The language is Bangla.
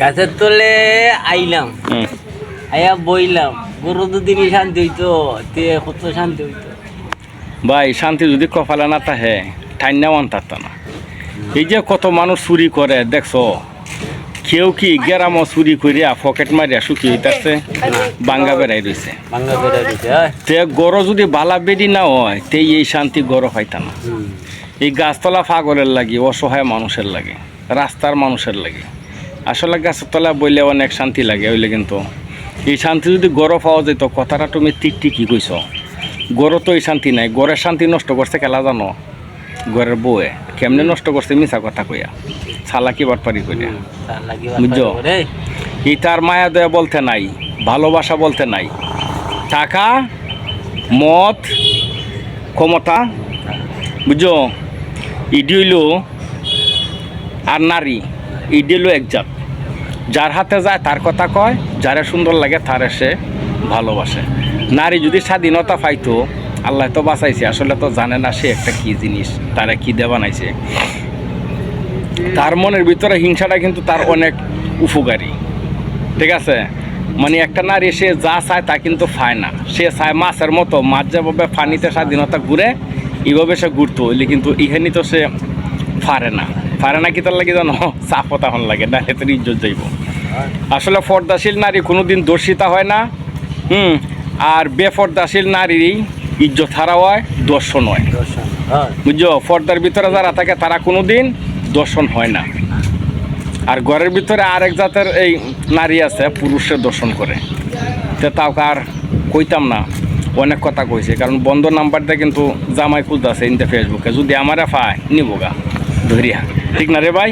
গাছের তলে আইলাম। আইয়া বইলাম গরু দুদিনই শান্তি হইতো তে কত শান্তি হইতো। ভাই শান্তি যদি কপালে না তাহে ঠান্ডা মান থাকত না। এই যে কত মানুষ চুরি করে দেখছ? কেউ কি গেরামও চুরি করিয়া পকেট মারিয়া শুকি হইতাছে? বাঙ্গা বেড়াই রয়েছে তে গড় যদি বালা বেডি না হয় তে এই শান্তি গড় হইতা না। এই গাছতলা পাগলের লাগে অসহায় মানুষের লাগে। রাস্তার মানুষের লাগে। আসলে গাছের তলা বইলে অনেক শান্তি লাগে ওইলে কিন্তু। এই শান্তি যদি গড় পাওয়া যেত কথাটা তুমি ঠিক ঠিকই কইছ। গড় তো এই শান্তি নাই গড়ের শান্তি নষ্ট করছে খেলা জানো? গড়ের বউয়ে কেমনে নষ্ট করছে মিছা কথা কইয়া। চালাকি বাটপারি কইয়া বুঝছ? এই। তার মায়া দয়া বলতে নাই ভালোবাসা বলতে নাই। টাকা মত ক্ষমতা বুঝছ? ইডি হইল আর নারী ইডি হইল একজাত যার হাতে যায় তার কথা কয়, যারে সুন্দর লাগে তারে সে ভালোবাসে। নারী যদি স্বাধীনতা পাইতো, আল্লাহ তো বাঁচাইছে, আসলে তো জানে না সে একটা কি জিনিস, তারা কি দিয়ে বানাইছে। তার মনের ভিতরে হিংসাটা কিন্তু তার অনেক উপকারী। ঠিক আছে? মানে একটা নারী সে যা চায় তা কিন্তু পায় না। সে চায় মাছের মতো, মাছ যেভাবে পানিতে স্বাধীনতা ঘুরে, এইভাবে সে ঘুরতো কিন্তু ইহানি তো সে পারে না। পারে না কি তার লাগে জানো? চাপ তখন লাগে না এতে ইজ্জত যাইব। আসলে পর্দাশীল নারী কোনোদিন দর্শিতা হয় না হুম আর বেপর্দাশীল নারীর ইজ্জত হারা হয় দর্শন হয়। বুঝছ? পর্দার ভিতরে যারা থাকে তারা কোনোদিন দর্শন হয় না। আর ঘরের ভিতরে আরেক জাতের এই নারী আছে পুরুষের দর্শন করে। তো তাও আর কইতাম না অনেক কথা কইছে কারণ বন্ধ নাম্বারটা কিন্তু জামাই খুঁজতে আছে ইনতে ফেসবুকে। যদি আমারে পায় নিবগা ধরিয়া। ঠিক না রে ভাই?